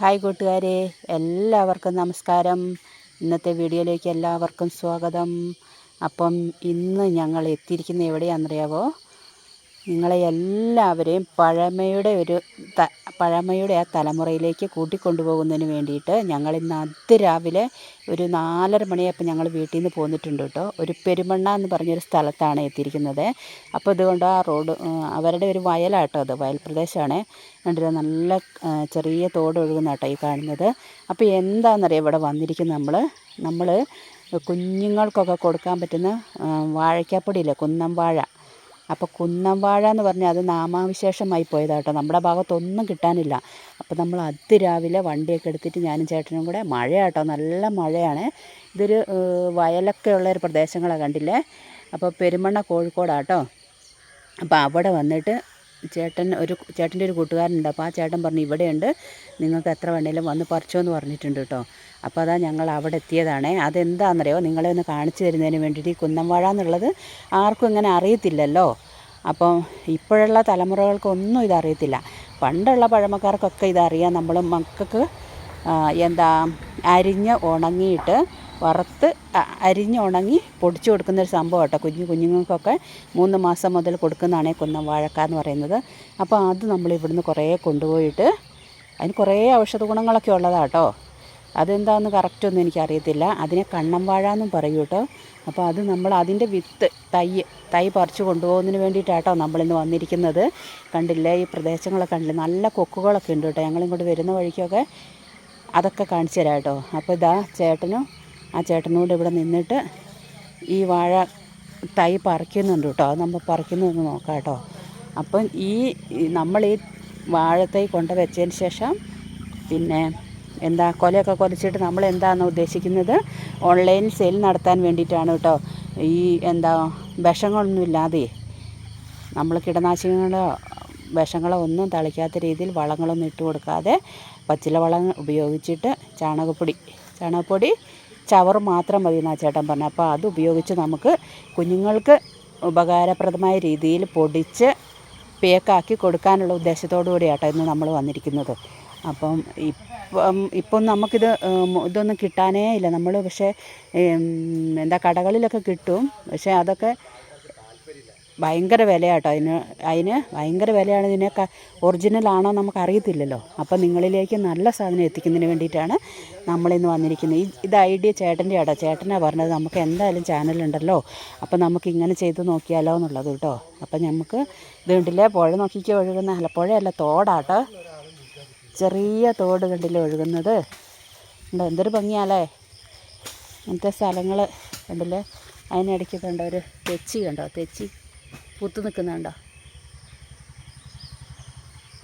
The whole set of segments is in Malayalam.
ഹായ് കൂട്ടുകാരെ എല്ലാവർക്കും നമസ്കാരം. ഇന്നത്തെ വീഡിയോയിലേക്ക് എല്ലാവർക്കും സ്വാഗതം. അപ്പം ഇന്ന് ഞങ്ങൾ എത്തിയിരിക്കുന്നത് എവിടെയാണെന്നറിയാവോ? നിങ്ങളെ എല്ലാവരെയും പഴമയുടെ ഒരു പഴമയുടെ ആ തലമുറയിലേക്ക് കൂട്ടിക്കൊണ്ടുപോകുന്നതിന് വേണ്ടിയിട്ട് ഞങ്ങൾ ഇന്ന് അതിരാവിലെ ഒരു നാലര മണിയപ്പം ഞങ്ങൾ വീട്ടിൽ നിന്ന് പോന്നിട്ടുണ്ട് കേട്ടോ. ഒരു പെരുമണ്ണ എന്ന് പറഞ്ഞൊരു സ്ഥലത്താണ് എത്തിയിരിക്കുന്നത്. അപ്പോൾ ഇതുകൊണ്ട് ആ റോഡ് അവരുടെ ഒരു വയലാട്ടോ അത് വയൽ പ്രദേശമാണ് കണ്ടില്ല? നല്ല ചെറിയ തോട് ഒഴുകുന്ന കേട്ടോ ഈ കാണുന്നത്. അപ്പോൾ എന്താണെന്നറിയാം ഇവിടെ വന്നിരിക്കുന്നത് നമ്മൾ? നമ്മൾ കുഞ്ഞുങ്ങൾക്കൊക്കെ കൊടുക്കാൻ പറ്റുന്ന വാഴയ്ക്കാപ്പൊടിയില്ലേ? കുന്നം വാഴ. അപ്പോൾ കുന്നംവാഴ എന്ന് പറഞ്ഞാൽ അത് നാമാവിശേഷമായി പോയതാട്ടോ നമ്മുടെ ഭാഗത്തൊന്നും കിട്ടാനില്ല. അപ്പോൾ നമ്മൾ അതിരാവിലെ വണ്ടിയൊക്കെ എടുത്തിട്ട് ഞാനും ചേട്ടനും കൂടെ മഴയാട്ടോ നല്ല മഴയാണ്. ഇതൊരു വയലൊക്കെ ഉള്ള ഒരു പ്രദേശങ്ങളാണ് കണ്ടില്ലേ? അപ്പോൾ പെരുമണ്ണ കോഴിക്കോടാട്ടോ അപ്പോൾ അവിടെ വന്നിട്ട് ചേട്ടൻ ഒരു ചേട്ടന്റെ ഒരു കൂട്ടുകാരനുണ്ട്. അപ്പോൾ ആ ചേട്ടൻ പറഞ്ഞു ഇവിടെയുണ്ട്. നിങ്ങൾക്ക് എത്ര വേണേലും വന്ന് പറിച്ചോ എന്ന് പറഞ്ഞിട്ടുണ്ട് കേട്ടോ. അപ്പോൾ അതാ ഞങ്ങൾ അവിടെ എത്തിയതാണേ. അതെന്താണെന്നറിയോ നിങ്ങളെ ഒന്ന് കാണിച്ചു തരുന്നതിന് വേണ്ടിയിട്ട് ഈ കുന്നംവാഴ എന്നുള്ളത് ആർക്കും ഇങ്ങനെ അറിയത്തില്ലല്ലോ. അപ്പം ഇപ്പോഴുള്ള തലമുറകൾക്കൊന്നും ഇതറിയത്തില്ല പണ്ടുള്ള പഴമക്കാർക്കൊക്കെ ഇതറിയാം നമ്മൾ മക്കൾക്ക് എന്താ അരിഞ്ഞ് ഉണങ്ങിയിട്ട് വറുത്ത് അരിഞ്ഞുണങ്ങി പൊടിച്ചു കൊടുക്കുന്ന ഒരു സംഭവം കേട്ടോ. കുഞ്ഞു കുഞ്ഞുങ്ങൾക്കൊക്കെ മൂന്ന് മാസം മുതൽ കൊടുക്കുന്നതാണ് കുന്നം വാഴക്ക എന്ന് പറയുന്നത്. അപ്പോൾ അത് നമ്മൾ ഇവിടുന്ന് കുറേ കൊണ്ടുപോയിട്ട് അതിന് കുറേ ഔഷധ ഗുണങ്ങളൊക്കെ ഉള്ളതാണ് കേട്ടോ. അതെന്താണെന്ന് കറക്റ്റൊന്നും എനിക്കറിയത്തില്ല. അതിനെ കണ്ണം വാഴ എന്നും പറയും കേട്ടോ. അപ്പോൾ അത് നമ്മൾ അതിന്റെ വിത്ത് തൈ തൈ പറിച്ചു കൊണ്ടുപോകുന്നതിന് വേണ്ടിയിട്ടാട്ടോ നമ്മളിന്ന് വന്നിരിക്കുന്നത്. കണ്ടില്ലേ? ഈ പ്രദേശങ്ങളൊക്കെ കണ്ടില്ലേ? നല്ല കൊക്കുകളൊക്കെ ഉണ്ട് കേട്ടോ. ഞങ്ങളിങ്ങോട്ട് വരുന്ന വഴിക്കൊക്കെ അതൊക്കെ കാണിച്ചു തരാം കേട്ടോ. അപ്പോൾ ഇതാ ചേട്ടനും ആ ചേട്ടനോട് ഇവിടെ നിന്നിട്ട് ഈ വാഴ തൈ പറിക്കുന്നുണ്ട് കേട്ടോ. അത് നമ്മൾ പറിക്കുന്നതൊന്ന് നോക്കാം കേട്ടോ. അപ്പം ഈ നമ്മൾ ഈ വാഴത്തൈ കൊണ്ട് വെച്ചതിന് ശേഷം പിന്നെ എന്താ കൊലയൊക്കെ കൊലച്ചിട്ട് നമ്മൾ എന്താണെന്ന് ഉദ്ദേശിക്കുന്നത് ഓൺലൈൻ സെയിൽ നടത്താൻ വേണ്ടിയിട്ടാണ് കേട്ടോ. ഈ എന്താ വിഷങ്ങളൊന്നും ഇല്ലാതെ നമ്മൾ കീടനാശിനികളോ വിഷങ്ങളോ ഒന്നും തളിക്കാത്ത രീതിയിൽ വളങ്ങളൊന്നും ഇട്ട് കൊടുക്കാതെ പച്ചില വളം ഉപയോഗിച്ചിട്ട് ചാണകപ്പൊടി ചാണകപ്പൊടി ചവറ് മാത്രം മതി എന്നാ ചേട്ടൻ പറഞ്ഞു. അപ്പോൾ അത് ഉപയോഗിച്ച് നമുക്ക് കുഞ്ഞുങ്ങൾക്ക് ഉപകാരപ്രദമായ രീതിയിൽ പൊടിച്ച് പേക്കാക്കി കൊടുക്കാനുള്ള ഉദ്ദേശത്തോടു കൂടിയാട്ടോ ഇന്ന് നമ്മൾ വന്നിരിക്കുന്നത്. അപ്പം ഇപ്പം ഇപ്പം നമുക്കിത് ഇതൊന്നും കിട്ടാനേ ഇല്ല. നമ്മൾ പക്ഷേ എന്താ കടകളിലൊക്കെ കിട്ടും. പക്ഷേ അതൊക്കെ ഭയങ്കര വിലയാട്ടോ അതിന് അതിന് ഭയങ്കര വിലയാണ് ഇതിനെ ഒറിജിനൽ ആണോ നമുക്ക് അറിയത്തില്ലല്ലോ അപ്പം നിങ്ങളിലേക്ക് നല്ല സാധനം എത്തിക്കുന്നതിന് വേണ്ടിയിട്ടാണ് നമ്മളിന്ന് വന്നിരിക്കുന്നത്. ഈ ഇത് ഐഡിയ ചേട്ടന്റെ ആട്ടോ. ചേട്ടനാണ് പറഞ്ഞത് നമുക്ക് എന്തായാലും ചാനലുണ്ടല്ലോ. അപ്പം നമുക്ക് ഇങ്ങനെ ചെയ്ത് നോക്കിയാലോ എന്നുള്ളത് കേട്ടോ. അപ്പം നമുക്ക് ഇത് കണ്ടില്ലേ? പുഴ നോക്കിക്കോ ഒഴുകുന്ന അല്ല പുഴയല്ല തോടാട്ടോ. ചെറിയ തോട് കണ്ടില്ലേ ഒഴുകുന്നത്? ഉണ്ടോ? എന്തൊരു ഭംഗിയാലേ അങ്ങനത്തെ സ്ഥലങ്ങൾ കണ്ടില്ലേ? അതിനിടയ്ക്ക് കണ്ടോ? ഒരു തെച്ചി കണ്ടോ? തെച്ചി. പൂത്ത് നിൽക്കുന്നുണ്ടോ?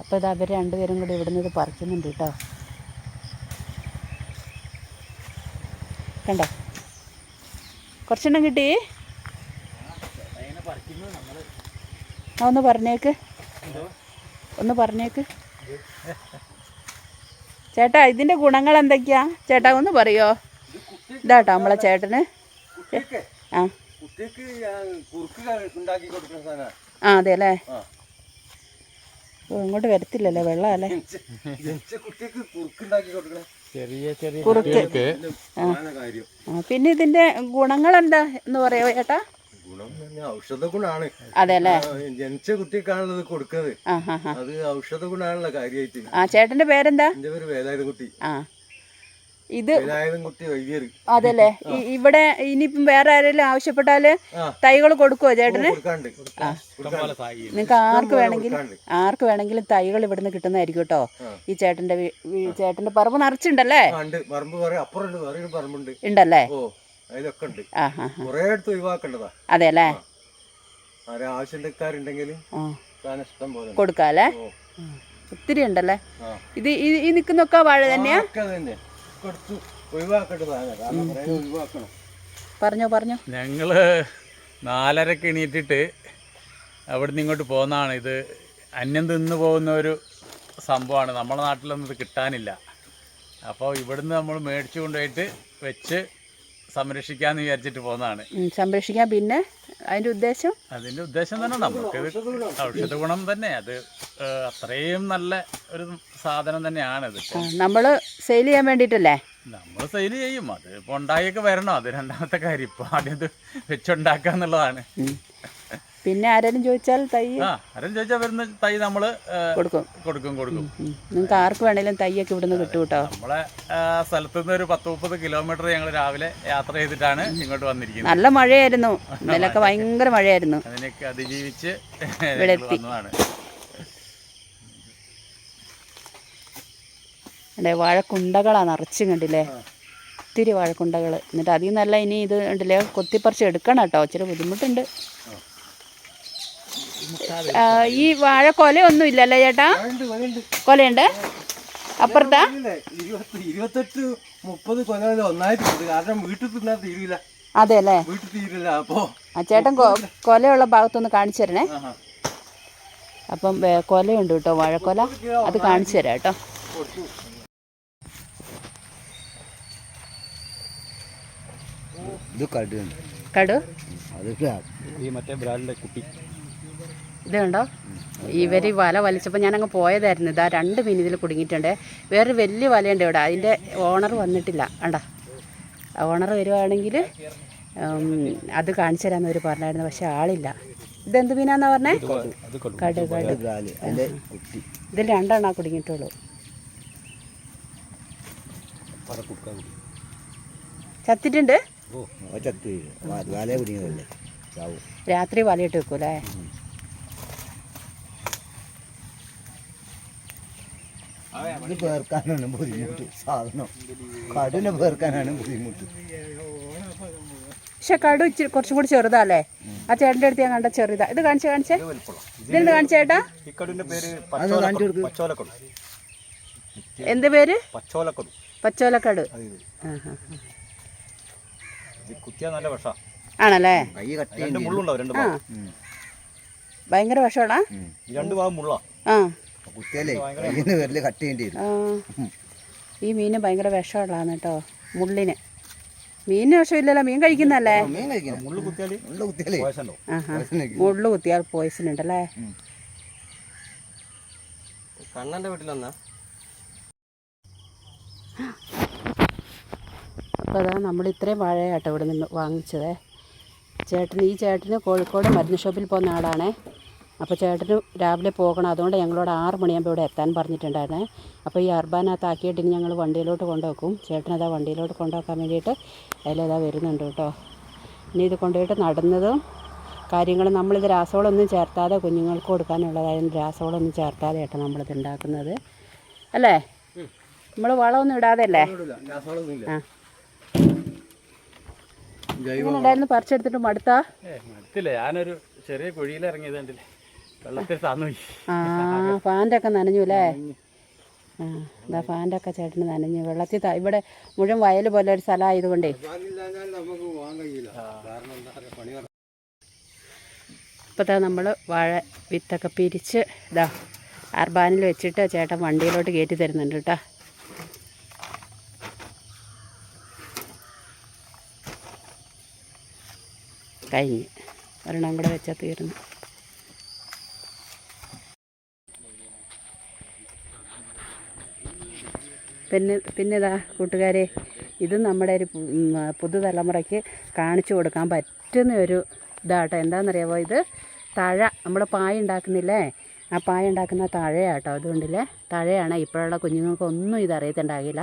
അപ്പോൾ ഇത് അവർ രണ്ടുപേരും കൂടി ഇവിടുന്ന് ഇത് പറിക്കുന്നുണ്ട് കേട്ടോ. കണ്ടോ? കുറച്ചെണ്ണം കിട്ടി? ഒന്ന് പറഞ്ഞേക്ക്. ഒന്ന് പറഞ്ഞേക്ക്. ചേട്ടാ ഇതിന്റെ ഗുണങ്ങൾ എന്തൊക്കെയാ? ചേട്ടാ ഒന്ന് പറയോ? ഇതാട്ടോ നമ്മളെ ചേട്ടന്. ആ. കുട്ടിക്ക് ഞാൻ കുറുക്ക് ഉണ്ടാക്കി കൊടുക്കുന്ന സാധനം ആ അതെ അല്ലേ. ഓ ഇങ്ങോട്ട് വരത്തില്ലല്ലേ? വെള്ളം അല്ലേ കുട്ടിക്ക് കുറുക്ക് ഉണ്ടാക്കി കൊടുക്കണേ. ചെറിയ ചെറിയ കുറുക്ക്. പ്രധാന കാര്യം. ആ പിന്നെ ഇതിന്റെ ഗുണങ്ങൾ എന്താ എന്ന് പറയോ ചേട്ടാ ഗുണം എന്ന് ഔഷധ ഗുണാണ്. അതെ അല്ലേ? ജനിച്ച കുട്ടിക്കാണല്ലോ ഇത് കൊടുക്കുന്നത് അത് ഔഷധ ഗുണാണല്ലോ കാര്യമായിട്ട്. ആ ചേട്ടന്റെ പേരെന്താ? എന്റെ പേര് വേലായുധ കുട്ടി ആ. ഇത് അതല്ലേ? ഇവിടെ ഇനിയിപ്പം വേറെ ആരെങ്കിലും ആവശ്യപ്പെട്ടാൽ. തൈകൾ കൊടുക്കുവോ ചേട്ടന്? നിങ്ങൾക്ക് ആർക്ക് വേണമെങ്കിലും ആർക്ക് വേണമെങ്കിലും തൈകൾ ഇവിടുന്ന് കിട്ടുന്നതായിരിക്കും കേട്ടോ. ഈ ചേട്ടന്റെ ചേട്ടന്റെ പറമ്പ് നിറച്ചുണ്ടല്ലേ? ഉണ്ടല്ലേ? ഓ ഉണ്ട്. ആ ഹാ ഹാ കുറേ അടുത്ത് ഒഴിവാക്കേണ്ടതാ. അതെ അല്ലേ? ആരെ ആവശ്യക്കാരുണ്ടെങ്കിൽ ആ. സാധനം ഇഷ്ടം പോലെ ഉണ്ട്. കൊടുക്കാല്ലേ? ഒത്തിരി ഉണ്ടല്ലേ? ഇത് ഈ നിക്കുന്നൊക്കെ നിൽക്കുന്നൊക്കെ വാഴ തന്നെയാ. ഒക്കെ കാരണം കുറേ ഒഴിവാക്കണം. പറഞ്ഞോ പറഞ്ഞോ. ഞങ്ങൾ നാലരക്ക് എണീറ്റിട്ട് അവിടുന്ന് ഇങ്ങോട്ട് പോകുന്നതാണ് ഇത് അന്യം തിന്നു പോകുന്ന ഒരു സംഭവമാണ്. നമ്മുടെ നാട്ടിലൊന്നും ഇത് കിട്ടാനില്ല. അപ്പോൾ ഇവിടുന്ന് നമ്മൾ മേടിച്ചു കൊണ്ടുപോയിട്ട് വെച്ച് സംരക്ഷിക്കാന്ന് വിചാരിച്ചിട്ട് പോകുന്നതാണ്. സംരക്ഷിക്കാൻ പിന്നെ അതിന്റെ ഉദ്ദേശം? അതിന്റെ ഉദ്ദേശം തന്നെ നമുക്ക് ഔഷധ ഗുണം തന്നെ. അത് അത്രയും നല്ല ഒരു സാധനം തന്നെയാണത് നമ്മൾ സെയിൽ ചെയ്യാൻ വേണ്ടിട്ടല്ലേ നമ്മൾ സെയിൽ ചെയ്യും. അത് ഇപ്പൊ ഉണ്ടാക്കിയൊക്കെ വരണം. അത് രണ്ടാമത്തെ കാര്യം. ഇപ്പൊ ആദ്യം ഇത് വെച്ചുണ്ടാക്കുക എന്നുള്ളതാണ് ഉം. പിന്നെ ആരെങ്കിലും ചോദിച്ചാൽ തൈ ആരെങ്കിലും ആരും ചോദിച്ചാൽ വരുന്ന തൈ നമ്മൾ കൊടുക്കും. കൊടുക്കും കൊടുക്കും. നിങ്ങൾക്ക് ആർക്ക് വേണേലും തൈയൊക്കെ ഇവിടുന്ന് കിട്ടും കേട്ടോ. നമ്മളെ സ്ഥലത്തു നിന്ന് ഒരു പത്ത് മുപ്പത് കിലോമീറ്റർ ഞങ്ങൾ രാവിലെ യാത്ര ചെയ്തിട്ടാണ് ഇങ്ങോട്ട് വന്നിരിക്കുന്നത്. നല്ല മഴയായിരുന്നു. ഇന്നലൊക്കെ ഭയങ്കര മഴയായിരുന്നു. അതിനൊക്കെ അതിജീവിച്ച് ഇവിടെ ഞങ്ങൾ എത്തി. അതെ വാഴക്കുണ്ടകളാണ് നിറച്ചും കണ്ടില്ലേ? ഒത്തിരി വാഴക്കുണ്ടകൾ എന്നിട്ട് അതിൽ നിന്നല്ല ഇനി ഇത് ഉണ്ടല്ലേ കൊത്തിപ്പറിച്ച് എടുക്കണം കേട്ടോ. ഇച്ചിരി ബുദ്ധിമുട്ടുണ്ട്. ഈ വാഴ കൊലയൊന്നും ഇല്ലല്ലേ ചേട്ടാ. കൊലയുണ്ട്? അപ്പുറത്താ? ഇരുപത്തെട്ട് മുപ്പത് കൊല ഒന്നായിട്ടുണ്ട് കാരണം വീട്ടിൽ തിന്നാൽ തീരില്ല അതെ അല്ലേ വീട്ടിൽ തീരില്ല അപ്പോ ആ ചേട്ടൻ കൊലയുള്ള ഭാഗത്തൊന്ന് കാണിച്ചു തരണേ. അപ്പം വേ- കൊലയുണ്ട് കേട്ടോ വാഴക്കൊല. അത് കാണിച്ചു തരാം കേട്ടോ. കടു? കടു ഈ മറ്റേ ബ്രാലിന്റെ കുട്ടി ഇത് കണ്ടോ ഇവർ ഈ വല വലിച്ചപ്പോൾ ഞാനങ്ങ് പോയതായിരുന്നു. ഇതാ രണ്ട് മീൻ ഇതിൽ കുടുങ്ങിയിട്ടുണ്ട്. വേറൊരു വലിയ വലയുണ്ട് ഇവിടെ. അതിന്റെ ഓണർ വന്നിട്ടില്ല. കണ്ട? ഓണർ വരുവാണെങ്കിൽ അത് കാണിച്ചു തരാമെന്ന് അവർ പറഞ്ഞായിരുന്നു. പക്ഷെ ആളില്ല. ഇതെന്ത് മീനാന്നാ പറഞ്ഞേ? കടു. കടു ഇതിൽ രണ്ടെണ്ണ കുടുങ്ങിയിട്ടുള്ളൂ. ചത്തിട്ടുണ്ട്? രാത്രി വലയിട്ട് വെക്കൂലേ? ഇത് പേർക്കാനാണ് ബുദ്ധിമുട്ട്. സാധനം. കടുന പേർക്കാനാണ് ബുദ്ധിമുട്ട്. പക്ഷെ കടു ഇച്ചിരി കുറച്ചും കൂടി ചെറുതാല്ലേ? ആ ചേട്ടന്റെ അടുത്ത് ഞാൻ കണ്ട ചെറുതാ. ഇത് കാണിച്ചേ കാണിച്ചേ? ഇതെന്ത് കാണിച്ചേട്ടാ എന്ത് പേര് പച്ചോലക്കടു. ആണല്ലേ? ഭയങ്കര വിഷമാണോ? രണ്ട് ഭാഗം മുള്ള. ആ. കുത്തിയാലേ കയ്യിന്ന് വരൽ കട്ട് ചെയ്യേണ്ടി വരും. ഈ മീന് ഭയങ്കര വിഷമുള്ളതാണ് കേട്ടോ മുള്ളിന്. മീനിന് വിഷമില്ലല്ലോ മീൻ കഴിക്കുന്നല്ലേ മീൻ കഴിക്കണം. മുള്ളു കുത്തിയാൽ പോയിസൺ ഉണ്ടല്ലേ കണ്ണന്റെ വീട്ടിലെന്നാ? അപ്പോൾ അതാ നമ്മൾ ഇത്രയും വാഴയാട്ടോ ഇവിടെ നിന്ന് വാങ്ങിച്ചതേ. ചേട്ടൻ ഈ ചേട്ടന് കോഴിക്കോട് മരുന്ന് ഷോപ്പിൽ പോകുന്ന ആളാണേ. അപ്പോൾ ചേട്ടന് രാവിലെ പോകണം. അതുകൊണ്ട് ഞങ്ങളോട് ആറ് മണിയാകുമ്പോൾ ഇവിടെ എത്താൻ പറഞ്ഞിട്ടുണ്ടായിരുന്നേ. അപ്പോൾ ഈ അർബാനകത്ത് ആക്കിയിട്ട് ഇനി ഞങ്ങൾ വണ്ടിയിലോട്ട് കൊണ്ടുവെക്കും. ആ വണ്ടിയിലോട്ട് കൊണ്ടുവെക്കാൻ വേണ്ടിയിട്ട് അതിലതാ വരുന്നുണ്ട് കേട്ടോ. ഇനി ഇത് കൊണ്ടുപോയിട്ട് നടന്നതും കാര്യങ്ങളും നമ്മളിത് രാസവളമൊന്നും ചേർത്താതെ കുഞ്ഞുങ്ങൾക്ക് കൊടുക്കാനുള്ളതായാലും രാസവളമൊന്നും ചേർത്താതെ കേട്ടോ നമ്മളിത് ഉണ്ടാക്കുന്നത്. അല്ലേ? നമ്മൾ വളമൊന്നും ഇടാതെ അല്ലേ ആ. എങ്ങനെ ഉണ്ടായിരുന്നു പറിച്ചെടുത്തിട്ട് മടുത്താ? ഏ മടുത്തില്ല. ഞാനൊരു ചെറിയ കുഴിയിൽ കണ്ടില്ലേ? വെള്ളത്തിൽ താന്നു. പോയി ആ ഫാന്റെ ഒക്കെ നനഞ്ഞു അല്ലേ ആ ഇതാ ഫാന്റെ ചേട്ടന് നനഞ്ഞു. വെള്ളത്തിൽ ഇവിടെ മുഴുവൻ വയൽ പോലെ ഒരു സ്ഥലമായതുകൊണ്ടേ. പറയാ പണി നമ്മൾ വാഴ വിത്തൊക്കെ പിരിച്ച് ഇതാ അർബാനിൽ വെച്ചിട്ട് ചേട്ടൻ വണ്ടിയിലോട്ട് കയറ്റി തരുന്നുണ്ട് കേട്ടോ. കഴിഞ്ഞ്. ഒരെണ്ണം കൂടെ വെച്ചാൽ തീർന്നു. പിന്നെ പിന്നെ ഇതാ കൂട്ടുകാരെ ഇത് നമ്മുടെ ഒരു പുതുതലമുറയ്ക്ക് കാണിച്ചു കൊടുക്കാൻ പറ്റുന്ന ഒരു ഇതാട്ടോ. എന്താണെന്നറിയാമോ ഇത് തഴ നമ്മൾ പായ ഉണ്ടാക്കുന്നില്ലേ? ആ പായ ഉണ്ടാക്കുന്ന തഴയാട്ടോ. അതുകൊണ്ടില്ലേ തഴയാണ്. ഇപ്പോഴുള്ള കുഞ്ഞുങ്ങൾക്ക് ഒന്നും ഇത് അറിയത്തുണ്ടാകില്ല.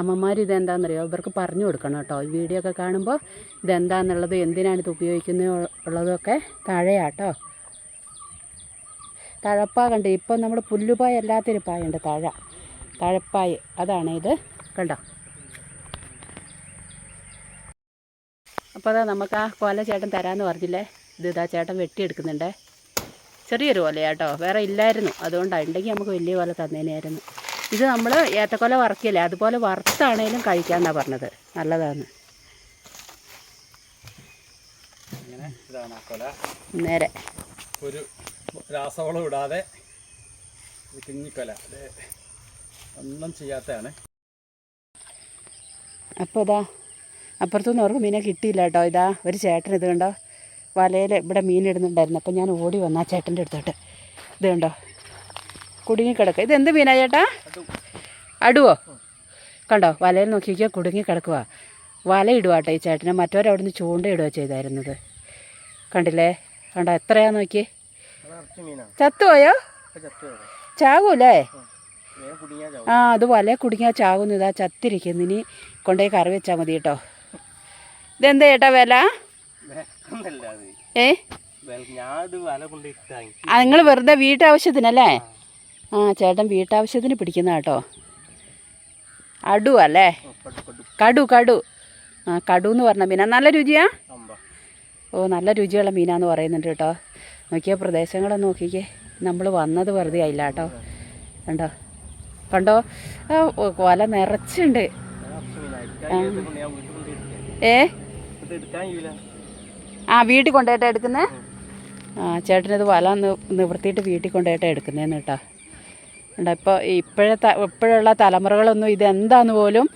അമ്മമാർ ഇതെന്താണെന്നറിയോ? ഇവർക്ക് പറഞ്ഞു കൊടുക്കണം കേട്ടോ. ഈ വീഡിയോ ഒക്കെ കാണുമ്പോൾ ഇതെന്താണെന്നുള്ളത് എന്തിനാണ് ഇത് ഉപയോഗിക്കുന്നത് ഉള്ളതൊക്കെ തഴയാട്ടോ. തഴപ്പാ കണ്ട്. ഇപ്പം നമ്മൾ പുല്ലുപായ അല്ലാത്തൊരു പായുണ്ട് തഴ. തഴപ്പായ. അതാണ് ഇത്. കണ്ടോ? അപ്പോൾ അതാ നമുക്ക് ആ കൊല ചേട്ടൻ തരാമെന്ന് പറഞ്ഞില്ലേ? ഇത് ഇതാ ചേട്ടൻ വെട്ടിയെടുക്കുന്നുണ്ടേ. ചെറിയൊരു കൊലയാട്ടോ. വേറെ ഇല്ലായിരുന്നു. അതുകൊണ്ടാണ് ഉണ്ടെങ്കിൽ നമുക്ക് വലിയ കൊല തന്നേനായിരുന്നു ഇത് നമ്മൾ ഏത്തക്കൊല വറക്കില്ലേ? അതുപോലെ വറുത്താണേലും കഴിക്കാമെന്നാണ് പറഞ്ഞത്. നല്ലതാണ്. നേരെ. ഒരു രാസവളം ഇടാതെ കുഞ്ഞിക്കൊല. ഒന്നും ചെയ്യാത്തതാണ്. അപ്പോൾ ഇതാ അപ്പുറത്തുനിന്ന് അവർക്ക് മീനെ കിട്ടിയില്ല കേട്ടോ. ഇതാ ഒരു ചേട്ടൻ ഇത് കണ്ടോ? വലയിൽ ഇവിടെ മീനിടുന്നുണ്ടായിരുന്നു അപ്പം ഞാൻ ഓടി വന്നു ആ ചേട്ടന്റെ അടുത്തോട്ട്. ഇത് കണ്ടോ? കുടുങ്ങിക്കിടക്കുക. ഇത് എന്ത് മീനാ ചേട്ടാ? അടുവോ? കണ്ടോ? വലയിൽ നോക്കിക്കോ കുടുങ്ങിക്കിടക്കുക വല ഇടുക കേട്ടോ ഈ ചേട്ടനെ. മറ്റവരവിടെ നിന്ന് ചൂണ്ടയിടുക ചെയ്തായിരുന്നത്. കണ്ടില്ലേ? കണ്ടോ? എത്രയാ നോക്കി ചത്തുപോയോ? ചാകൂലേ ആ അത് വല കുടുങ്ങിയാൽ ചാകുന്നു ഇതാ ചത്തിരിക്കുന്നു. ഇനി കൊണ്ടുപോയി കറി വെച്ചാൽ മതി കേട്ടോ. ഇതെന്താ ചേട്ടാ വില? ഏ? ആ നിങ്ങൾ വെറുതെ വീട്ടാവശ്യത്തിനല്ലേ? ആ ചേട്ടൻ വീട്ടാവശ്യത്തിന് പിടിക്കുന്ന കേട്ടോ. അടു അല്ലേ കടു കടു. ആ കടു എന്ന് പറഞ്ഞ മീനാ. നല്ല രുചിയാ? ഓ നല്ല രുചിയുള്ള മീനാന്ന് പറയുന്നുണ്ട് കേട്ടോ. നോക്കിയ പ്രദേശങ്ങളൊന്ന് നോക്കിക്കേ. നമ്മൾ വന്നത് വെറുതെ ആയില്ല കേട്ടോ. കണ്ടോ? കണ്ടോ? കൊല വല നിറച്ചുണ്ട്. ഏ? ആ വീട്ടിൽ കൊണ്ടുപോയിട്ടാ എടുക്കുന്നേ? ആ ചേട്ടനത് വല നിവർത്തിയിട്ട് വീട്ടിൽ കൊണ്ടുപോയിട്ടാ എടുക്കുന്നതെന്ന് കേട്ടോ. ഉണ്ട് ഇപ്പോൾ ഇപ്പോഴത്തെ ഇപ്പോഴുള്ള തലമുറകളൊന്നും ഇതെന്താന്ന് പോലും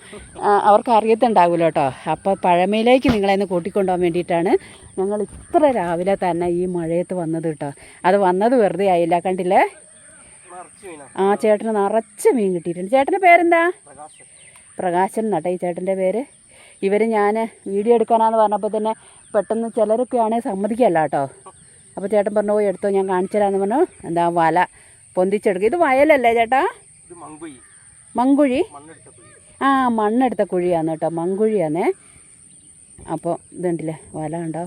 അവർക്ക് അറിയത്തുണ്ടാവില്ല കേട്ടോ. അപ്പോൾ പഴമയിലേക്ക് നിങ്ങളെ ഒന്ന് കൂട്ടിക്കൊണ്ടുപോകാൻ വേണ്ടിയിട്ടാണ് ഞങ്ങൾ ഇത്ര രാവിലെ തന്നെ ഈ മഴയത്ത് വന്നത് കേട്ടോ. അത് വന്നത് വെറുതെ ആയില്ല കണ്ടില്ലേ? ആ ചേട്ടന് നിറച്ച് മീൻ കിട്ടിയിട്ടുണ്ട്. ചേട്ടന്റെ പേരെന്താ? പ്രകാശം പ്രകാശൻ എന്നാട്ടെ ഈ ചേട്ടന്റെ പേര്. ഇവർ ഞാൻ വീഡിയോ എടുക്കാനാന്ന് പറഞ്ഞപ്പോൾ തന്നെ പെട്ടെന്ന് ചിലരൊക്കെ ആണെങ്കിൽ സമ്മതിക്കല്ല കേട്ടോ അപ്പോൾ ചേട്ടൻ പറഞ്ഞു പോയി എടുത്തോ ഞാൻ കാണിച്ചതാന്ന് പറഞ്ഞു. എന്താ വല പൊന്തിച്ചെടുക്കുക ഇത് വയലല്ലേ ചേട്ടാ? മങ്കുഴി. ആ മണ്ണെടുത്ത കുഴിയാണ് കേട്ടോ. മങ്കുഴിയാണേ അപ്പോൾ ഇതുണ്ടല്ലേ വല ഉണ്ടോ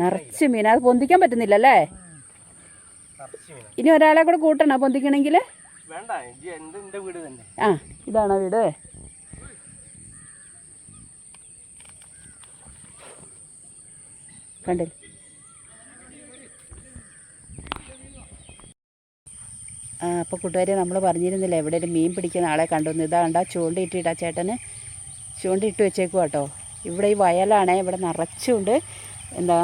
നിറച്ച് മീൻ അത് പൊന്തിക്കാൻ പറ്റുന്നില്ലല്ലേ? ഇനി ഒരാളെ കൂടെ കൂട്ടണോ. പൊന്തിക്കണമെങ്കിൽ ആ ഇതാണോ വീട്? കണ്ടില്ല? ആ അപ്പോൾ കൂട്ടുകാരെ നമ്മൾ പറഞ്ഞിരുന്നില്ല എവിടെ ഒരു മീൻ പിടിക്കുന്ന ആളെ കണ്ടുവന്നു. ഇതാ കണ്ടാ ആ ചേട്ടന് ചൂണ്ടയിട്ട് വെച്ചേക്കുക കേട്ടോ ഇവിടെ ഈ വയലാണേ ഇവിടെ നിറച്ചുകൊണ്ട് എന്താ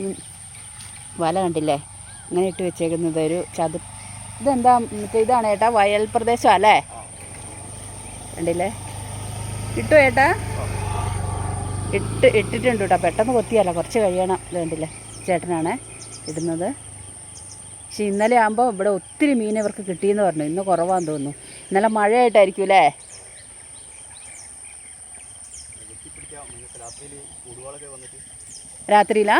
ഈ വല കണ്ടില്ലേ? ഇങ്ങനെ ഇട്ട് വെച്ചേക്കുന്നത് ഒരു ചതു ഇതെന്താ മറ്റേ ഇതാണ് ഏട്ടാ? വയൽ പ്രദേശം അല്ലേ? കണ്ടില്ലേ? ഇട്ടു ഏട്ടാ? ഇട്ട് ഇട്ടിട്ടുണ്ട് കേട്ടോ. പെട്ടെന്ന് കൊത്തിയല്ല. കുറച്ച് കഴിയണം. ഇത് കണ്ടില്ലേ? ചേട്ടനാണ് ഇടുന്നത്. പക്ഷെ ഇന്നലെ ആകുമ്പോൾ ഇവിടെ ഒത്തിരി മീൻ ഇവർക്ക് കിട്ടിയെന്ന് പറഞ്ഞു. ഇന്ന് കുറവാന്ന് തോന്നുന്നു. ഇന്നലെ മഴയായിട്ടായിരിക്കും അല്ലേ? രാത്രിയിലാ?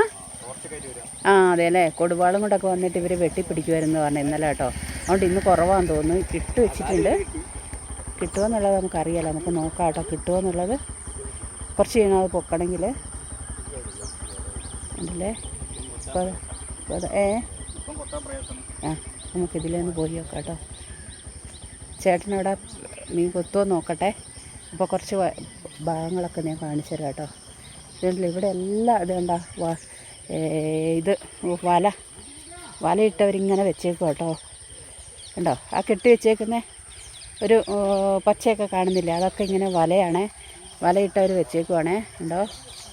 ആ അതെ അല്ലേ കൊടുവാളും കൊണ്ടൊക്കെ വന്നിട്ട് ഇവർ വെട്ടിപ്പിടിക്കുമായിരുന്നു പറഞ്ഞു ഇന്നലെ കേട്ടോ. അതുകൊണ്ട് ഇന്ന് കുറവാന്ന് തോന്നുന്നു. ഇട്ട് വെച്ചിട്ടുണ്ട്. കിട്ടുമെന്നുള്ളത് നമുക്കറിയാലോ. നമുക്ക് നോക്കാം കേട്ടോ. കിട്ടുമെന്നുള്ളത് കുറച്ച് കഴിഞ്ഞാൽ അത് പൊക്കണമെങ്കിൽ. അത് ഏ? ആ നമുക്കിതിലൊന്ന് പോയി നോക്കാം കേട്ടോ. ചേട്ടനവിടെ മീൻ കൊത്തുമോ നോക്കട്ടെ. അപ്പോൾ കുറച്ച് വ- ഭാഗങ്ങളൊക്കെ ഞാൻ കാണിച്ചു തരാം കേട്ടോ. ഇവിടെ എല്ലാം ഇത് കണ്ട ഇത് വല. വലയിട്ടവരിങ്ങനെ വെച്ചേക്കും കേട്ടോ. കണ്ടോ? ആ കെട്ടി വെച്ചേക്കുന്നേ ഒരു പച്ചയൊക്കെ കാണുന്നില്ലേ? അതൊക്കെ ഇങ്ങനെ വലയാണേ. വലയിട്ടവർ വെച്ചേക്കുവാണേ. ഉണ്ടോ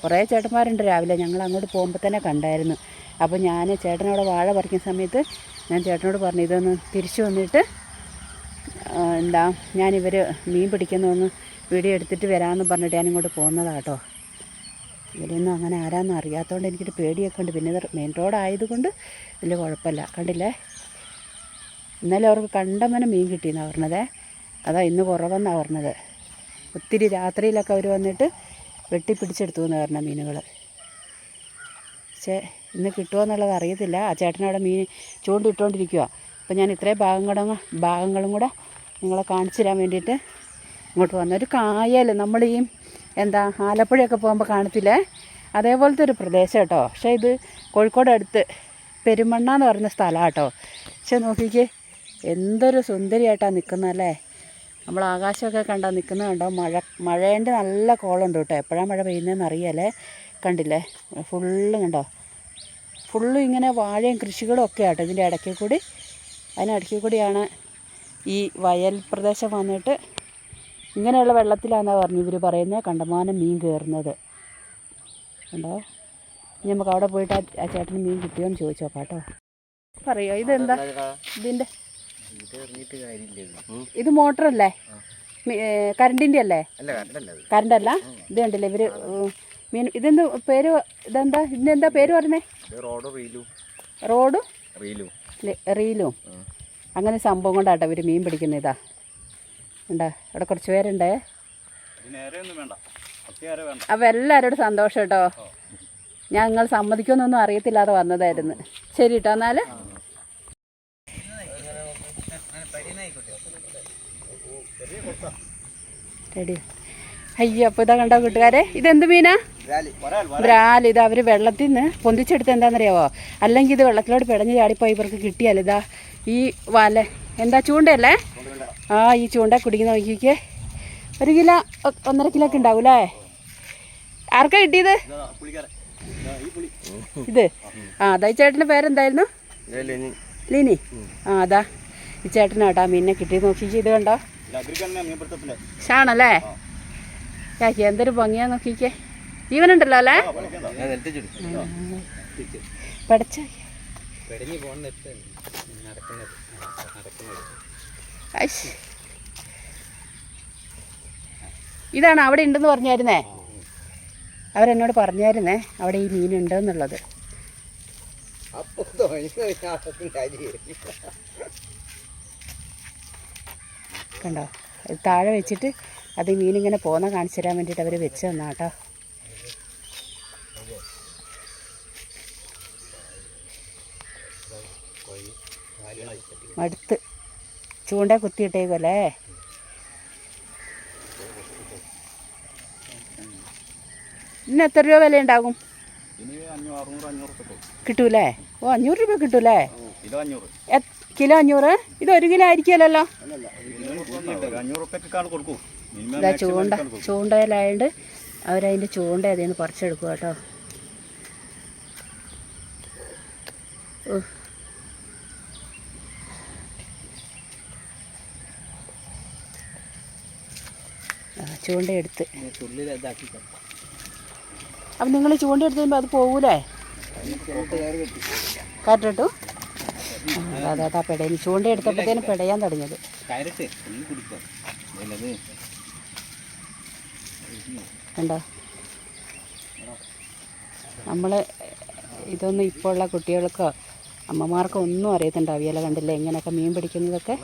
കുറേ ചേട്ടന്മാരുണ്ട് രാവിലെ. ഞങ്ങൾ അങ്ങോട്ട് പോകുമ്പോൾ തന്നെ കണ്ടായിരുന്നു. അപ്പോൾ ഞാൻ ചേട്ടനോട് വാഴ പറിക്കുന്ന സമയത്ത് ഞാൻ ചേട്ടനോട് പറഞ്ഞു ഇതൊന്ന് തിരിച്ചു വന്നിട്ട് എന്താ ഞാനിവർ മീൻ പിടിക്കുന്നതൊന്ന് വീഡിയോ എടുത്തിട്ട് വരാമെന്ന് പറഞ്ഞിട്ട് ഞാനിങ്ങോട്ട് പോകുന്നതാട്ടോ ഇവരൊന്നും അങ്ങനെ ആരാന്നും അറിയാത്തതുകൊണ്ട് എനിക്കൊരു പേടിയൊക്കെ ഉണ്ട്. പിന്നെ ഇത് മെയിൻ റോഡ് ആയതുകൊണ്ട് വലിയ കുഴപ്പമില്ല. കണ്ടില്ലേ? ഇന്നലെ അവർക്ക് കണ്ടമനം മീൻ കിട്ടിയെന്നാണ് പറഞ്ഞത്. അതാ ഇന്ന് കുറവെന്നാണ് പറഞ്ഞത്. ഒത്തിരി രാത്രിയിലൊക്കെ അവർ വന്നിട്ട് വെട്ടിപ്പിടിച്ചെടുത്തു എന്ന് പറഞ്ഞ മീനുകൾ പക്ഷേ ഇന്ന് കിട്ടുമോ എന്നുള്ളത് അറിയത്തില്ല. ആ ചേട്ടനവിടെ മീൻ ചൂണ്ടിട്ടുകൊണ്ടിരിക്കുക അപ്പോൾ ഞാൻ ഇത്രയും ഭാഗങ്ങളും ഭാഗങ്ങളും കൂടെ നിങ്ങളെ കാണിച്ചു തരാൻ വേണ്ടിയിട്ട് ഇങ്ങോട്ട് വന്നു. ഒരു കായൽ നമ്മൾ ഈ എന്താ ആലപ്പുഴയൊക്കെ പോകുമ്പോൾ കാണത്തില്ലേ? അതേപോലത്തെ ഒരു പ്രദേശം കേട്ടോ. പക്ഷേ ഇത് കോഴിക്കോട് അടുത്ത് പെരുമണ്ണ എന്ന് പറയുന്ന സ്ഥലമാണ് കേട്ടോ. പക്ഷെ നോക്കിക്കേ എന്തൊരു സുന്ദരിയായിട്ടാണ് നിൽക്കുന്നതല്ലേ നമ്മൾ ആകാശമൊക്കെ കണ്ടാൽ നിൽക്കുന്നത് കണ്ടോ? മഴ മഴേന്റെ നല്ല കോളുണ്ട് കേട്ടോ. എപ്പോഴാണ് മഴ പെയ്യുന്നതെന്ന് അറിയാലേ. കണ്ടില്ലേ? ഫുള്ള് കണ്ടോ? ഫുള്ളും ഇങ്ങനെ വാഴയും കൃഷികളും ഒക്കെ ആട്ടോ. ഇതിന്റെ ഇടയ്ക്ക് കൂടി അതിനിടയ്ക്ക് കൂടിയാണ് ഈ വയൽ പ്രദേശം വന്നിട്ട് ഇങ്ങനെയുള്ള വെള്ളത്തിലാണെന്നാണ് പറഞ്ഞു ഇവർ പറയുന്നത് കണ്ടമാനം മീൻ കയറുന്നത് ഉണ്ടോ ഇനി നമുക്ക് അവിടെ പോയിട്ട് ആ ചേട്ടന് മീൻ കിട്ടിയോ എന്ന് ചോദിച്ചോ കേട്ടോ. പറയോ? ഇതെന്താ? ഇതിന്റെ ഇത് മോട്ടറല്ലേ? കരണ്ടിന്റെ അല്ലേ? കരണ്ടല്ല ഇത്. കണ്ടില്ലേ ഇവർ മീൻ ഇതെന്ത് പേര് ഇതെന്താ? ഇതിനെന്താ പേര് പറഞ്ഞേ? റോഡ് റീലും. അങ്ങനെ സംഭവം കൊണ്ടാട്ടോ ഇവർ മീൻ പിടിക്കുന്ന ഇതാ. ഉണ്ടാ? അവിടെ കുറച്ച് പേരുണ്ടേ. അപ്പം എല്ലാവരോടും സന്തോഷം കേട്ടോ. ഞങ്ങൾ സമ്മതിക്കുമെന്നൊന്നും അറിയത്തില്ലാതെ വന്നതായിരുന്നു. ശരി കേട്ടോ എന്നാൽ റെഡി അയ്യോ അപ്പോൾ ഇതാ കണ്ടോ കൂട്ടുകാരെ? ഇതെന്ത് മീനാ? ബ്രാൽ ഇത് അവർ വെള്ളത്തിൽ നിന്ന് പൊന്തിച്ചെടുത്ത് എന്താണെന്നറിയാവോ? അല്ലെങ്കിൽ ഇത് വെള്ളത്തിലോട്ട് പിടഞ്ഞ് ചാടിപ്പോയി ഇവർക്ക് കിട്ടിയാലിതാ ഈ വല. എന്താ ചൂണ്ടയല്ലേ? ആ ഈ ചൂണ്ട കുടിക്കുന്ന നോക്കിക്കേ. ഒരു കിലോ ഒന്നര കിലോ ഒക്കെ ഉണ്ടാവും അല്ലേ ആർക്കാ കിട്ടിയത്? ഇത്. ആ അതാ ഈ ചേട്ടന്റെ പേരെന്തായിരുന്നു? ലിനി. ആ അതാ. ഈ ചേട്ടനാട്ടാ മീനിനെ കിട്ടി നോക്കിക്കേ ഇത് കണ്ടോ? ഷാണല്ലേ ചാക്കി എന്തൊരു ഭംഗിയാ നോക്കിക്കേ. ജീവനുണ്ടല്ലോ അല്ലേ? ഞാൻ നിലത്ത് നടക്കുന്നത്. പഠിച്ച ഇതാണ് അവിടെ ഉണ്ടെന്ന് പറഞ്ഞായിരുന്നേ? അവരെന്നോട് പറഞ്ഞായിരുന്നേ അവിടെ ഈ മീനുണ്ടെന്നുള്ളത്. എന്നുള്ളത് കണ്ടോ? താഴെ വെച്ചിട്ട് അത് മീനിങ്ങനെ പോകുന്ന കാണിച്ചു തരാൻ വേണ്ടിയിട്ട് അവർ വെച്ച് തന്നാട്ടോ മടുത്ത് ചൂണ്ട കുത്തിയിട്ടേക്കല്ലേ ഇന്ന് എത്ര രൂപ വില ഉണ്ടാകും കിട്ടൂലേ? ഓ അഞ്ഞൂറ് രൂപ കിട്ടൂലേ? കിലോ അഞ്ഞൂറ്. ഇത് ഒരു കിലോ ആയിരിക്കുമല്ലോ? ഇതാ ചൂണ്ട ചൂണ്ടയിലായതുകൊണ്ട് അവരതിന്റെ ചൂണ്ട അതിൽ നിന്ന് പറിച്ചെടുക്കും കേട്ടോ ഉഹ്. ആ, ചൂണ്ട എടുത്ത്. തുള്ളിൽ ഇതാക്കി അപ്പം നിങ്ങൾ ചൂണ്ട എടുത്ത് കഴിയുമ്പോൾ അത് പോകൂലേ കാറ്റിട്ടു അതെ അതാ പെടയുന്നു ചൂണ്ട എടുത്തപ്പോഴത്തേനും പെടയാൻ തുടങ്ങിയത്. കണ്ടോ? നമ്മൾ ഇതൊന്നും ഇപ്പോൾ ഉള്ള കുട്ടികൾക്കോ അമ്മമാർക്കോ ഒന്നും അറിയത്തുണ്ടാവില്ല. കണ്ടില്ലേ? ഇങ്ങനെയൊക്കെ മീൻ പിടിക്കുന്നതൊക്കെ?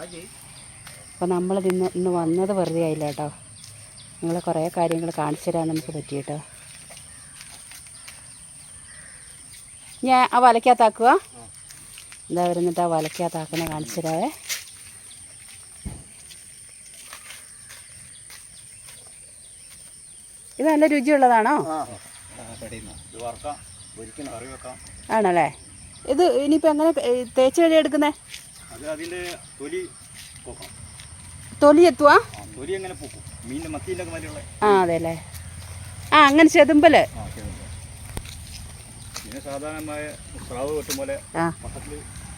അപ്പോൾ നമ്മൾ ഇന്ന് ഇന്ന് വന്നത് വെറുതെ ആയില്ല കേട്ടോ. നിങ്ങൾ കുറേ കാര്യങ്ങൾ കാണിച്ചു തരാൻ നമുക്ക് പറ്റി കേട്ടോ ഞാൻ ആ വലക്കകത്താക്കുക എന്താ വരുന്നിട്ട് ആ വലക്കകത്താക്കുന്ന കാണിച്ചു തരാവേ. ഇത് നല്ല രുചിയുള്ളതാണോ? ആണല്ലേ? ഇത് ഇനിയിപ്പോൾ എങ്ങനെ തേച്ച് കഴി എടുക്കുന്നേ? തൊലി എത്തുവാ? തൊലി എങ്ങനെ പോക്കും? ആ അതെ അല്ലേ ആ അങ്ങനെ ചെതുമ്പൽ.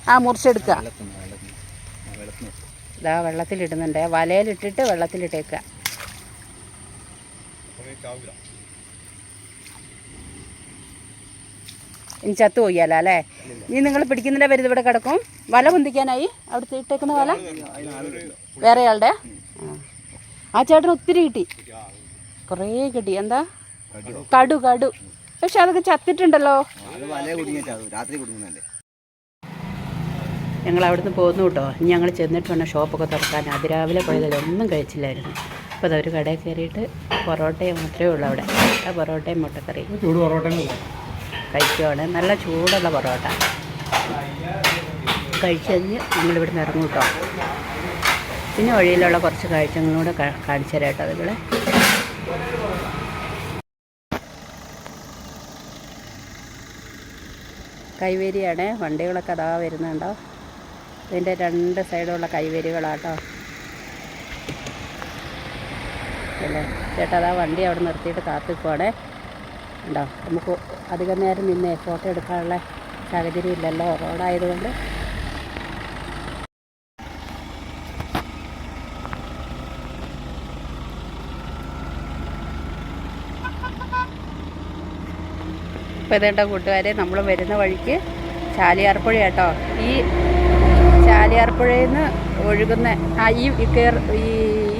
ആ മുറിച്ചെടുക്ക. മുറിച്ചെടുക്കുക. ഇതാ വെള്ളത്തിലിടുന്നുണ്ട്. വലയിലിട്ടിട്ട് വെള്ളത്തിലിട്ടേക്കുക ചാവില്ല ഇനി ചത്തു പോയാലോ അല്ലേ? ഇനി നിങ്ങൾ പിടിക്കുന്നതിന്റെ പേര് ഇവിടെ കിടക്കും. വല പൊന്തിക്കാനായി? അവിടുത്തെ ഇട്ടേക്കുന്ന വല? വേറെയാളുടെ? ആ. ആ ചേട്ടന് ഒത്തിരി കിട്ടി. കുറേ കിട്ടി. എന്താ? കടു കടു. പക്ഷെ അതൊക്കെ ചത്തിട്ടുണ്ടല്ലോ. ഞങ്ങൾ അവിടുന്ന് പോകുന്നു കേട്ടോ. ഇനി ഞങ്ങൾ ചെന്നിട്ട് വേണം ഷോപ്പൊക്കെ തുറക്കാൻ. അതിരാവിലെ പോയതല്ല ഒന്നും കഴിച്ചില്ലായിരുന്നു. അപ്പോൾ അതൊരു കടയിൽ കയറിയിട്ട് പൊറോട്ടയും മാത്രമേ ഉള്ളൂ അവിടെ. ആ പൊറോട്ടയും പൊറോട്ടയും കഴിക്കുവാണ്. നല്ല ചൂടുള്ള പൊറോട്ട. കഴിച്ചു കഴിഞ്ഞ് ഞങ്ങളിവിടുന്ന് ഇറങ്ങും കേട്ടോ. പിന്നെ വഴിയിലുള്ള കുറച്ച് കാഴ്ചകളും കൂടെ കാ- കാണിച്ചു തരാം കേട്ടോ കൈവേരിയാണ് വണ്ടികളൊക്കെ അതാ വരുന്നുണ്ടോ? ഇതിന്റെ രണ്ട് സൈഡുള്ള കൈവേരികളാട്ടോ. അല്ലേ? ചേട്ടാ അതാ വണ്ടി അവിടെ നിർത്തിയിട്ട് കാത്തിക്കുവാണേ. ഉണ്ടോ നമുക്ക് അധികം നേരം നിന്നേ ഫോട്ടോ എടുക്കാനുള്ള സാഹചര്യം ഇല്ലല്ലോ റോഡായതുകൊണ്ട്. ഇപ്പോൾ ഇതേണ്ട കൂട്ടുകാരെ നമ്മൾ വരുന്ന വഴിക്ക് ചാലിയാർപ്പുഴ കേട്ടോ ഈ ചാലിയാർപ്പുഴയിൽ നിന്ന് ഒഴുകുന്ന ആ ഈ ഈ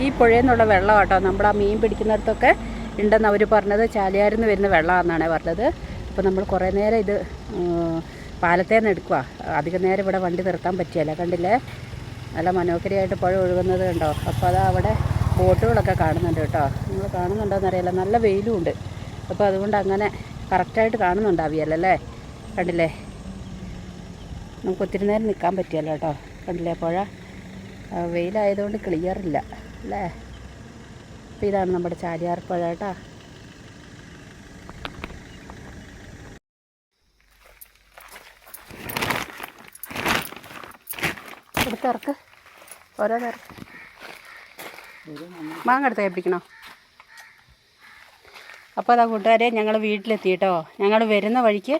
ഈ പുഴയിൽ നിന്നുള്ള വെള്ളം കേട്ടോ നമ്മൾ ആ മീൻ പിടിക്കുന്നിടത്തൊക്കെ ഉണ്ടെന്ന് അവർ പറഞ്ഞത്. ചാലിയാരിൽ നിന്ന് വരുന്ന വെള്ളമാണെന്നാണ് പറഞ്ഞത്. അപ്പോൾ നമ്മൾ കുറേ നേരം ഇത് പാലത്തേ നിന്ന് എടുക്കുക അധികം നേരം ഇവിടെ വണ്ടി നിർത്താൻ പറ്റിയല്ല. കണ്ടില്ലേ? നല്ല മനോഹരിയായിട്ട് പുഴ ഒഴുകുന്നത് കണ്ടോ? അപ്പോൾ അത് അവിടെ ബോട്ടുകളൊക്കെ കാണുന്നുണ്ട് കേട്ടോ. നിങ്ങൾ കാണുന്നുണ്ടോയെന്നറിയില്ല നല്ല വെയിലും ഉണ്ട്. അപ്പോൾ അതുകൊണ്ട് അങ്ങനെ കറക്റ്റായിട്ട് കാണുന്നുണ്ടാവിയല്ലേ കണ്ടില്ലേ? നമുക്ക് ഒത്തിരി നേരം നിൽക്കാൻ പറ്റിയല്ലോ കേട്ടോ. കണ്ടില്ലേ പുഴ? വെയിലായതുകൊണ്ട് ക്ലിയർ ഇല്ല അല്ലേ? അപ്പോൾ ഇതാണ് നമ്മുടെ ചാലിയാർ പുഴ കേട്ടോ. എടുത്തിറക്ക് ഓരോ തിരക്ക് മാങ്ങ എടുത്ത് പിടിക്കണോ അപ്പോൾ അതാ കൂട്ടുകാരെ ഞങ്ങൾ വീട്ടിലെത്തി കേട്ടോ ഞങ്ങൾ വരുന്ന വഴിക്ക്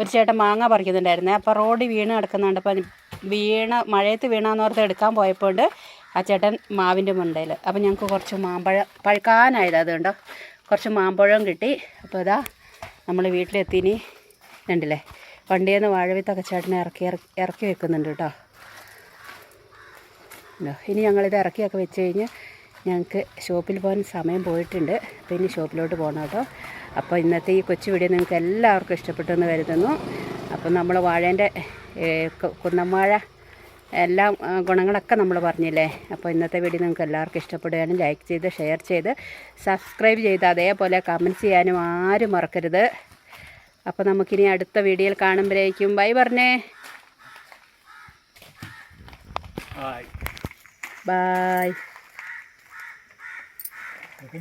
ഒരു ചേട്ടൻ മാങ്ങ പറിക്കുന്നുണ്ടായിരുന്നേ. അപ്പോൾ റോഡ് വീണ് കിടക്കുന്നുണ്ട്. അപ്പം വീണ മഴയത്ത് വീണാന്നോർത്ത് എടുക്കാൻ പോയപ്പോൾ ആ ചേട്ടൻ മാവിന്റെ മുണ്ടയിൽ അപ്പം ഞങ്ങൾക്ക് കുറച്ച് മാമ്പഴം പഴുക്കാനായത് അതുകൊണ്ടോ കുറച്ച് മാമ്പഴം കിട്ടി. അപ്പോൾ ഇതാ നമ്മൾ വീട്ടിലെത്തിനി കണ്ടില്ലേ? വണ്ടിയിൽ നിന്ന് വാഴവിത്തൊക്കെ ചേട്ടനെ ഇറക്കി ഇറക്കി വെക്കുന്നുണ്ട് കേട്ടോ ഇനി ഞങ്ങളിത് ഇറക്കിയൊക്കെ വെച്ച് കഴിഞ്ഞ് ഞങ്ങൾക്ക് ഷോപ്പിൽ പോകാൻ സമയം പോയിട്ടുണ്ട്. അപ്പോൾ ഇനി ഷോപ്പിലോട്ട് പോകണം കേട്ടോ. അപ്പോൾ ഇന്നത്തെ ഈ കൊച്ചു വീഡിയോ നിങ്ങൾക്ക് എല്ലാവർക്കും ഇഷ്ടപ്പെട്ടെന്ന് കരുതുന്നു. അപ്പോൾ നമ്മൾ വാഴേന്റെ കുന്നമ്മാഴ എല്ലാ ഗുണങ്ങളൊക്കെ നമ്മൾ പറഞ്ഞില്ലേ? അപ്പോൾ ഇന്നത്തെ വീഡിയോ നിങ്ങൾക്ക് എല്ലാവർക്കും ഇഷ്ടപ്പെടുകയാണെങ്കിൽ ലൈക്ക് ചെയ്ത് ഷെയർ ചെയ്ത് സബ്സ്ക്രൈബ് ചെയ്ത് അതേപോലെ കമന്റ്സ് ചെയ്യാനും ആരും മറക്കരുത്. അപ്പോൾ നമുക്കിനി അടുത്ത വീഡിയോയിൽ കാണുമ്പോഴേക്കും. ബൈ പറഞ്ഞേ. ആയി ബായ്